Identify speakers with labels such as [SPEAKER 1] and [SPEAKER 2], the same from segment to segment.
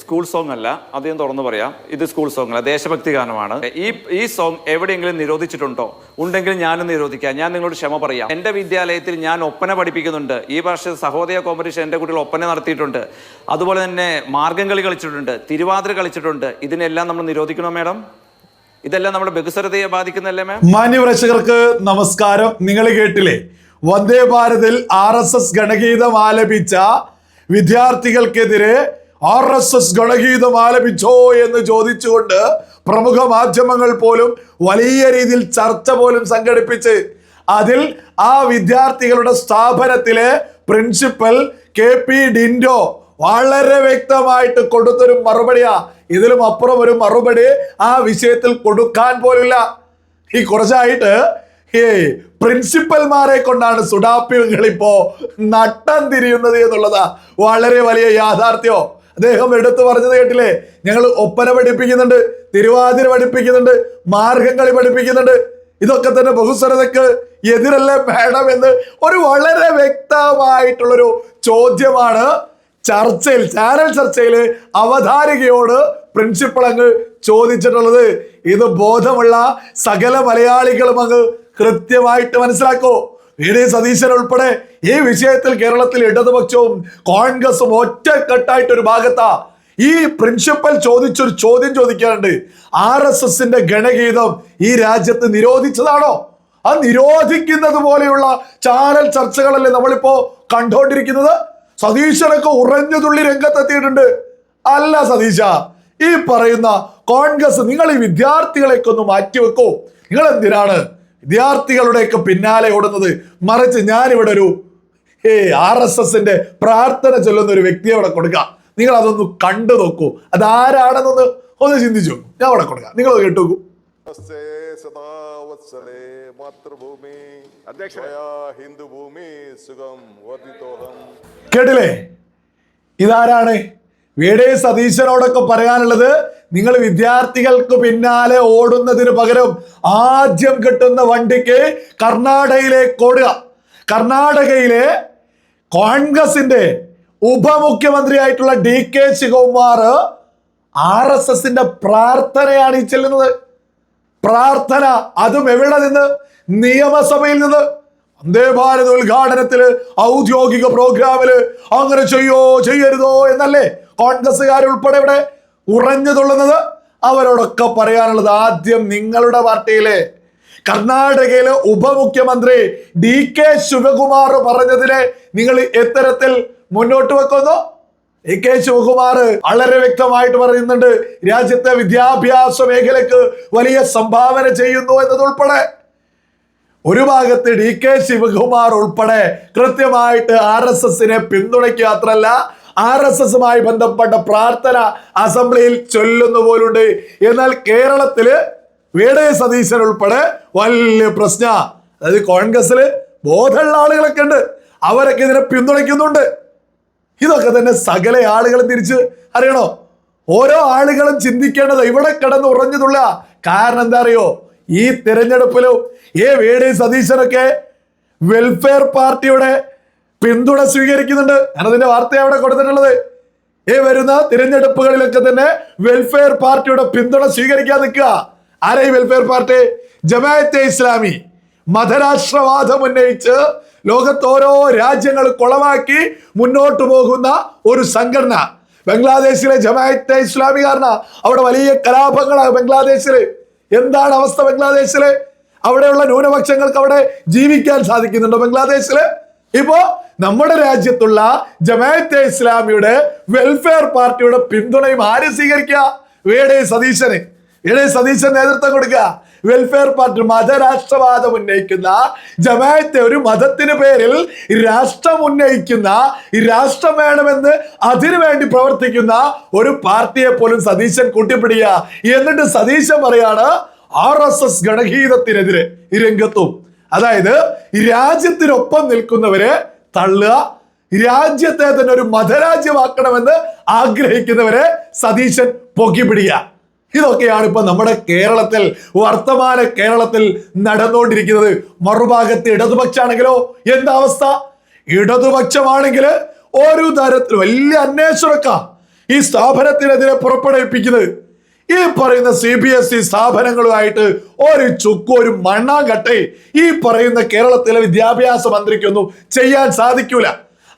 [SPEAKER 1] School song അല്ല അദ്ദേഹം തുറന്നു പറയാം ഇത് സ്കൂൾ സോങ് അല്ല ദേശഭക്തി ഗാനമാണ്. ഈ ഈ സോങ് എവിടെയെങ്കിലും നിരോധിച്ചിട്ടുണ്ടോ? ഉണ്ടെങ്കിൽ ഞാനും നിരോധിക്കാം ഞാൻ നിങ്ങളോട് ക്ഷമ പറയാം. എന്റെ വിദ്യാലയത്തിൽ ഞാൻ ഒപ്പന പഠിപ്പിക്കുന്നുണ്ട് ഈ വർഷം സഹോദയ കോമ്പറ്റീഷൻ എന്റെ കുട്ടികൾ ഒപ്പന നടത്തിയിട്ടുണ്ട്. അതുപോലെ തന്നെ മാർഗം കളി കളിച്ചിട്ടുണ്ട് തിരുവാതിര കളിച്ചിട്ടുണ്ട്. ഇതിനെല്ലാം നമ്മൾ നിരോധിക്കണോ മേഡം? ഇതെല്ലാം നമ്മുടെ ബഹുസ്വരതയെ ബാധിക്കുന്നല്ലേ മാം?
[SPEAKER 2] മാന്യപ്രേക്ഷകർക്ക് നമസ്കാരം. നിങ്ങൾ കേട്ടില്ലേ? വന്ദേ ഭാരതിൽ ആർ എസ് എസ് ഗണഗീതം ആലപിച്ച വിദ്യാർത്ഥികൾക്കെതിരെ ആർ എസ് എസ് ഗണഗീതം ആലപിച്ചോ എന്ന് ചോദിച്ചുകൊണ്ട് പ്രമുഖ മാധ്യമങ്ങൾ പോലും വലിയ രീതിയിൽ ചർച്ച പോലും സംഘടിപ്പിച്ച് അതിൽ ആ വിദ്യാർത്ഥികളുടെ സ്ഥാപനത്തിലെ പ്രിൻസിപ്പൽ കെ പി ഡിൻഡോ വളരെ വ്യക്തമായിട്ട് കൊടുത്തൊരു മറുപടിയാ. ഇതിലും അപ്പുറം ഒരു മറുപടി ആ വിഷയത്തിൽ കൊടുക്കാൻ പോലില്ല. ഈ കുറച്ചായിട്ട് ഏ പ്രിൻസിപ്പൽമാരെ കൊണ്ടാണ് സുഡാപ്പികൾ ഇപ്പോ നട്ടം തിരിയുന്നത് എന്നുള്ളതാ. വളരെ വലിയ യാഥാർത്ഥ്യോ അദ്ദേഹം എടുത്തു പറഞ്ഞത് കേട്ടില്ലേ? ഞങ്ങൾ ഒപ്പന പഠിപ്പിക്കുന്നുണ്ട് തിരുവാതിര പഠിപ്പിക്കുന്നുണ്ട് മാർഗംകളി പഠിപ്പിക്കുന്നുണ്ട്. ഇതൊക്കെ തന്നെ ബഹുസ്വരതയ്ക്ക് എതിരല്ലേ വേണം എന്ന് ഒരു വളരെ വ്യക്തമായിട്ടുള്ളൊരു ചോദ്യമാണ്. ചർച്ചയിൽ ചാനൽ ചർച്ചയിൽ അവതാരികയോട് പ്രിൻസിപ്പൾ അങ്ങ് ചോദിച്ചിട്ടുള്ളത്. ഇത് ബോധമുള്ള സകല മലയാളികളും അങ്ങ് കൃത്യമായിട്ട് മനസ്സിലാക്കോ? വി ഡി സതീശൻ ഉൾപ്പെടെ ഈ വിഷയത്തിൽ കേരളത്തിൽ ഇടതുപക്ഷവും കോൺഗ്രസും ഒറ്റക്കെട്ടായിട്ട് ഒരു ഭാഗത്താ. ഈ പ്രിൻസിപ്പൽ ചോദിച്ചൊരു ചോദ്യം ചോദിക്കാറുണ്ട് ആർ എസ് എസിന്റെ ഗണഗീതം ഈ രാജ്യത്ത് നിരോധിച്ചതാണോ? ആ നിരോധിക്കുന്നത് പോലെയുള്ള ചാനൽ ചർച്ചകളല്ലേ നമ്മളിപ്പോ കണ്ടോണ്ടിരിക്കുന്നത്? സതീശനൊക്കെ ഉറഞ്ഞു തുള്ളി രംഗത്തെത്തിയിട്ടുണ്ട്. അല്ല സതീശ ഈ പറയുന്ന കോൺഗ്രസ് നിങ്ങൾ ഈ വിദ്യാർത്ഥികളെയൊക്കെ ഒന്ന് മാറ്റിവെക്കോ. നിങ്ങൾ എന്തിനാണ് വിദ്യാർത്ഥികളുടെയൊക്കെ പിന്നാലെ ഓടുന്നത് മറിച്ച് ഞാനിവിടെ ഒരു ഏ ആർ എസ് എസിന്റെ പ്രാർത്ഥന ചൊല്ലുന്ന ഒരു വ്യക്തിയെ അവിടെ കൊടുക്കാം. നിങ്ങൾ അതൊന്ന് കണ്ടു നോക്കൂ. അതാരാണെന്നൊന്ന് ഒന്ന് ചിന്തിച്ചു. ഞാൻ അവിടെ കൊടുക്കാം. നിങ്ങൾ കേട്ടു നോക്കൂ കേട്ടില്ലേ? ഇതാരാണ്? വി ഡി സതീശനോടൊക്കെ പറയാനുള്ളത് നിങ്ങൾ വിദ്യാർത്ഥികൾക്ക് പിന്നാലെ ഓടുന്നതിന് പകരം ആദ്യം കിട്ടുന്ന വണ്ടിക്ക് കർണാടകയിലേക്ക് ഓടുക. കർണാടകയിലെ കോൺഗ്രസിന്റെ ഉപമുഖ്യമന്ത്രിയായിട്ടുള്ള D K Shivakumar R S എസിന്റെ പ്രാർത്ഥനയാണ് ഈ ചെല്ലുന്നത്. പ്രാർത്ഥന അതും എവിടെ നിന്ന്? നിയമസഭയിൽ നിന്ന്. വന്ദേ ഭാരത് ഉദ്ഘാടനത്തിൽ ഔദ്യോഗിക പ്രോഗ്രാമിൽ അങ്ങനെ ചെയ്യോ ചെയ്യരുതോ എന്നല്ലേ കോൺഗ്രസ്സുകാരുൾപ്പെടെ ഇവിടെ ഉറഞ്ഞു തുള്ളുന്നത് അവരോടൊക്കെ പറയാനുള്ളത് ആദ്യം നിങ്ങളുടെ പാർട്ടിയിലെ കർണാടകയിലെ ഉപമുഖ്യമന്ത്രി ഡി കെ ശിവകുമാർ പറഞ്ഞതിനെ നിങ്ങൾ എത്തരത്തിൽ മുന്നോട്ട് വെക്കുന്നു. എ കെ ശിവകുമാർ വളരെ വ്യക്തമായിട്ട് പറയുന്നുണ്ട് രാജ്യത്തെ വിദ്യാഭ്യാസ മേഖലക്ക് വലിയ സംഭാവന ചെയ്യുന്നു എന്നതുൾപ്പെടെ. ഒരു ഭാഗത്ത് ഡി കെ ശിവകുമാർ ഉൾപ്പെടെ കൃത്യമായിട്ട് ആർ എസ് എസിനെ പിന്തുണയ്ക്കുക മാത്രല്ല ആർ എസ് എസുമായി ബന്ധപ്പെട്ട പ്രാർത്ഥന അസംബ്ലിയിൽ ചൊല്ലുന്ന പോലുണ്ട്. എന്നാൽ കേരളത്തിൽ വേടേ സതീശൻ ഉൾപ്പെടെ വലിയ പ്രശ്ന. അതായത് കോൺഗ്രസിൽ ബോധമുള്ള ആളുകളൊക്കെ ഉണ്ട്. അവരൊക്കെ ഇതിനെ പിന്തുണയ്ക്കുന്നുണ്ട്. ഇതൊക്കെ തന്നെ സകല ആളുകളും തിരിച്ച് അറിയണോ? ഓരോ ആളുകളും ചിന്തിക്കേണ്ടത് ഇവിടെ കിടന്ന് ഉറഞ്ഞതുള്ള കാരണം എന്താ അറിയോ? ഈ തിരഞ്ഞെടുപ്പിലും ഈ വി ഡി സതീശനൊക്കെ വെൽഫെയർ പാർട്ടിയുടെ പിന്തുണ സ്വീകരിക്കുന്നുണ്ട്. ഞാനതിന്റെ വാർത്ത അവിടെ കൊടുത്തിട്ടുള്ളത്. ഈ വരുന്ന തിരഞ്ഞെടുപ്പുകളിലൊക്കെ തന്നെ വെൽഫെയർ പാർട്ടിയുടെ പിന്തുണ സ്വീകരിക്കാൻ നിൽക്കുക. ആരെ വെൽഫെയർ പാർട്ടി ജമാഅത്തെ ഇസ്ലാമി. മതരാഷ്ട്രവാദം ഉന്നയിച്ച് ലോകത്ത് ഓരോ രാജ്യങ്ങൾ കൊളവാക്കി മുന്നോട്ട് പോകുന്ന ഒരു സംഘടന. ബംഗ്ലാദേശിലെ ജമാഅത്തെ ഇസ്ലാമി കാരണം അവിടെ വലിയ കലാപങ്ങളാണ് ബംഗ്ലാദേശിൽ. എന്താണ് അവസ്ഥ ബംഗ്ലാദേശിൽ? അവിടെയുള്ള ന്യൂനപക്ഷങ്ങൾക്ക് അവിടെ ജീവിക്കാൻ സാധിക്കുന്നുണ്ടോ ബംഗ്ലാദേശിൽ. ഇപ്പോ നമ്മുടെ രാജ്യത്തുള്ള ജമാഅത്തെ ഇസ്ലാമിയുടെ വെൽഫെയർ പാർട്ടിയുടെ പിന്തുണയും ആര് സ്വീകരിക്കുക? വേടേ സതീശന്? വേടെ സതീശൻ നേതൃത്വം കൊടുക്കുക? വെൽഫെയർ പാർട്ടി മതരാഷ്ട്രവാദം ഉന്നയിക്കുന്ന ജമാഅത്തെ ഒരു മതത്തിന് പേരിൽ രാഷ്ട്രം ഉന്നയിക്കുന്ന രാഷ്ട്രം വേണമെന്ന് അതിനു വേണ്ടി പ്രവർത്തിക്കുന്ന ഒരു പാർട്ടിയെ പോലും സതീശൻ കൂട്ടിപ്പിടിക്കുക. എന്നിട്ട് സതീശൻ പറയാണ് ആർ എസ് എസ് ഗണഹീതത്തിനെതിരെ രംഗത്തും അതായത് രാജ്യത്തിനൊപ്പം നിൽക്കുന്നവരെ തള്ളുക രാജ്യത്തെ തന്നെ ഒരു മതരാജ്യമാക്കണമെന്ന് ആഗ്രഹിക്കുന്നവരെ സതീശൻ പൊക്കിപ്പിടിക്കുക. ഇതൊക്കെയാണ് ഇപ്പൊ നമ്മുടെ കേരളത്തിൽ വർത്തമാന കേരളത്തിൽ നടന്നുകൊണ്ടിരിക്കുന്നത്. മറുഭാഗത്ത് ഇടതുപക്ഷാണെങ്കിലോ എന്താ അവസ്ഥ? ഇടതുപക്ഷമാണെങ്കിൽ ഒരു തരത്തിൽ വലിയ അന്വേഷണക്ക ഈ സ്ഥാപനത്തിനെതിരെ പുറപ്പെടുവിപ്പിക്കുന്നത്. ഈ പറയുന്ന സി ബി എസ് ഇ സ്ഥാപനങ്ങളുമായിട്ട് ഒരു ചുക്കും ഒരു മണ്ണാങ്കട്ടെ ഈ പറയുന്ന കേരളത്തിലെ വിദ്യാഭ്യാസ മന്ത്രിക്കൊന്നും ചെയ്യാൻ സാധിക്കൂല.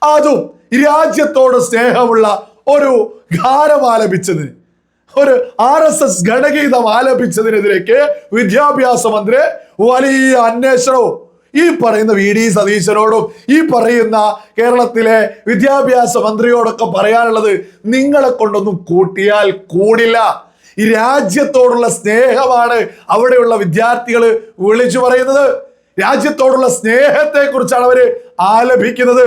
[SPEAKER 2] അതും രാജ്യത്തോട് സ്നേഹമുള്ള ഒരു ഗാനം ആലപിച്ചതിന് ഒരു ആർ എസ് എസ് ഘടകീതം ആലപിച്ചതിനെതിരേക്ക് വിദ്യാഭ്യാസ മന്ത്രി വലിയ അന്വേഷണവും ഈ പറയുന്ന വി ഡി സതീശനോടും ഈ പറയുന്ന കേരളത്തിലെ വിദ്യാഭ്യാസ മന്ത്രിയോടൊക്കെ പറയാനുള്ളത് നിങ്ങളെ കൊണ്ടൊന്നും കൂട്ടിയാൽ കൂടില്ല. ഈ രാജ്യത്തോടുള്ള സ്നേഹമാണ് അവിടെയുള്ള വിദ്യാർത്ഥികൾ വിളിച്ചു പറയുന്നത്. രാജ്യത്തോടുള്ള സ്നേഹത്തെ കുറിച്ചാണ് അവർ ആലപിക്കുന്നത്.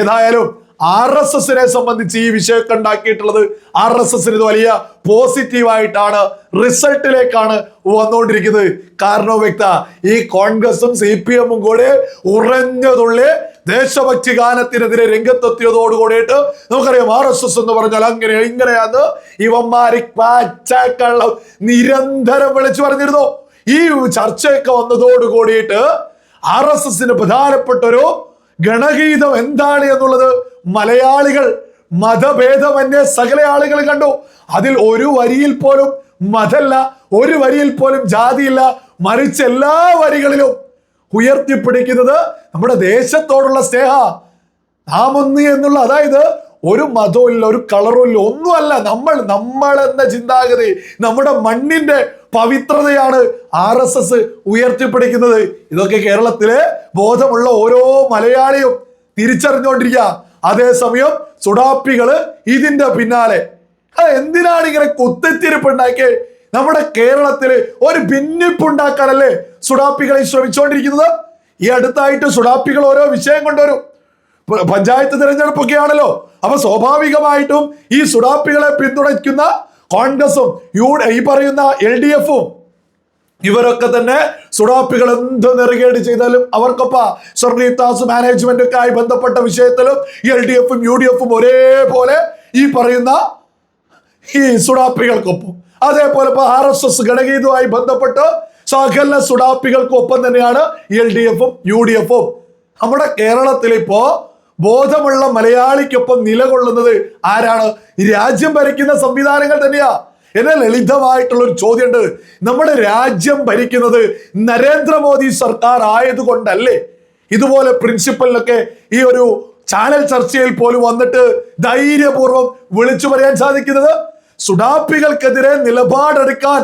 [SPEAKER 2] ഏതായാലും ആർ എസ് എസിനെ സംബന്ധിച്ച് ഈ വിഷയമൊക്കെ ഉണ്ടാക്കിയിട്ടുള്ളത് ആർ എസ് എസിന് ഇത് വലിയ പോസിറ്റീവായിട്ടാണ് റിസൾട്ടിലേക്കാണ് വന്നുകൊണ്ടിരിക്കുന്നത്. കാരണം വ്യക്ത ഈ കോൺഗ്രസും സി പി എമ്മും കൂടെ ഉറഞ്ഞതുള്ളി ദേശഭക്തി ഗാനത്തിനെതിരെ രംഗത്തെത്തിയതോടുകൂടിയിട്ട് നമുക്കറിയാം ആർ എസ് എസ് എന്ന് പറഞ്ഞാൽ അങ്ങനെ ഇങ്ങനെയാന്ന് ഇവന്മാര് പാച്ചക്കള്ളം നിരന്തരം വിളിച്ചു പറഞ്ഞിരുന്നു. ഈ ചർച്ചയൊക്കെ വന്നതോട് കൂടിയിട്ട് ആർ എസ് എസിന് പ്രധാനപ്പെട്ട ഒരു ഗണഗീതം എന്താണ് എന്നുള്ളത് മലയാളികൾ മതഭേദമന്യേ സകല ആളുകൾ കണ്ടു. അതിൽ ഒരു വരിയിൽ പോലും മതല്ല ഒരു വരിയിൽ പോലും ജാതിയില്ല മറിച്ച് എല്ലാ വരികളിലും ഉയർത്തിപ്പിടിക്കുന്നത് നമ്മുടെ ദേശത്തോടുള്ള സ്നേഹ. നാം ഒന്ന് എന്നുള്ള അതായത് ഒരു മതവും ഇല്ല ഒരു കളറും ഇല്ല ഒന്നുമല്ല. നമ്മൾ നമ്മൾ എന്ന ചിന്താഗതി നമ്മുടെ മണ്ണിന്റെ പവിത്രതയാണ് ആർ എസ് എസ് ഉയർത്തിപ്പിടിക്കുന്നത്. ഇതൊക്കെ കേരളത്തിലെ ബോധമുള്ള ഓരോ മലയാളിയും തിരിച്ചറിഞ്ഞുകൊണ്ടിരിക്കുക. അതേസമയം സുഡാപ്പികൾ ഇതിന്റെ പിന്നാലെ. എന്തിനാണ് ഇങ്ങനെ കുത്തിത്തിരിപ്പുണ്ടാക്കി നമ്മുടെ കേരളത്തിൽ ഒരു ഭിന്നിപ്പുണ്ടാക്കാനല്ലേ സുഡാപ്പികളെ ശ്രമിച്ചുകൊണ്ടിരിക്കുന്നത് ഈ അടുത്തായിട്ട് സുഡാപ്പികൾ ഓരോ വിഷയം കൊണ്ടുവരും. പഞ്ചായത്ത് തിരഞ്ഞെടുപ്പൊക്കെ ആണല്ലോ അപ്പൊ സ്വാഭാവികമായിട്ടും ഈ സുഡാപ്പികളെ പിന്തുണയ്ക്കുന്ന കോൺഗ്രസും യു ഈ പറയുന്ന എൽ ഡി എഫും ഇവരൊക്കെ തന്നെ സുഡാപ്പികൾ എന്ത് നെറുകേട് ചെയ്താലും അവർക്കൊപ്പ സ്വർണീതാസ് മാനേജ്മെന്റ് ഒക്കെ ആയി ബന്ധപ്പെട്ട വിഷയത്തിലും എൽ ഡി എഫും യു ഡി എഫും ഒരേപോലെ ഈ പറയുന്ന ഈ സുഡാപ്പികൾക്കൊപ്പം. അതേപോലെ ഇപ്പൊ ആർ എസ് എസ് ഘടകയുമായി ബന്ധപ്പെട്ട് സകല സുഡാപ്പികൾക്കൊപ്പം തന്നെയാണ് എൽ ഡി എഫും യു ഡി എഫും നമ്മുടെ കേരളത്തിൽ ഇപ്പോ ബോധമുള്ള മലയാളിക്കൊപ്പം നിലകൊള്ളുന്നത് ആരാണ്? രാജ്യം ഭരിക്കുന്ന സംവിധാനങ്ങൾ തന്നെയാ. എന്നെ ലളിതമായിട്ടുള്ള ഒരു ചോദ്യമുണ്ട് നമ്മുടെ രാജ്യം ഭരിക്കുന്നത് നരേന്ദ്രമോദി സർക്കാർ ആയതുകൊണ്ടല്ലേ? ഇതുപോലെ പ്രിൻസിപ്പലിനൊക്കെ ഈ ഒരു ചാനൽ ചർച്ചയിൽ പോലും വന്നിട്ട് ധൈര്യപൂർവം വിളിച്ചു പറയാൻ സാധിക്കുന്നത്? സുഡാപ്പികൾക്കെതിരെ നിലപാടെടുക്കാൻ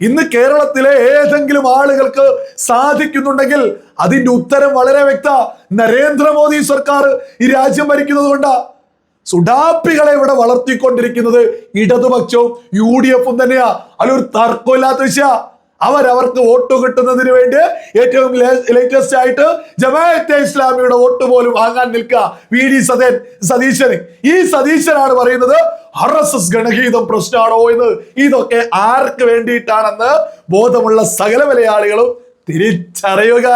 [SPEAKER 2] ഇന്ന് കേരളത്തിലെ ഏതെങ്കിലും ആളുകൾക്ക് സാധിക്കുന്നുണ്ടെങ്കിൽ അതിന്റെ ഉത്തരം വളരെ വ്യക്ത. നരേന്ദ്രമോദി സർക്കാർ ഈ രാജ്യം ഭരിക്കുന്നത് കൊണ്ടാ. സുഡാപ്പികളെ ഇവിടെ വളർത്തിക്കൊണ്ടിരിക്കുന്നത് ഇടതുപക്ഷവും യു ഡി എഫും തന്നെയാ അതിലൊരു തർക്കമില്ലാത്ത വിഷയ. അവരവർക്ക് വോട്ട് കിട്ടുന്നതിന് വേണ്ടി ഏറ്റവും ലേറ്റസ്റ്റ് ആയിട്ട് ജമാഅത്തെ ഇസ്ലാമിയുടെ വോട്ട് പോലും വാങ്ങാൻ നിൽക്കുക. വി. ഡി. സതേൻ സതീശന്. ഈ സതീശനാണ് പറയുന്നത് ആർ എസ് എസ് ഗണഗീതം പ്രശ്നമാണോ എന്ന്? ഇതൊക്കെ ആർക്ക് വേണ്ടിയിട്ടാണെന്ന് ബോധമുള്ള സകല മലയാളികളും തിരിച്ചറിയുക.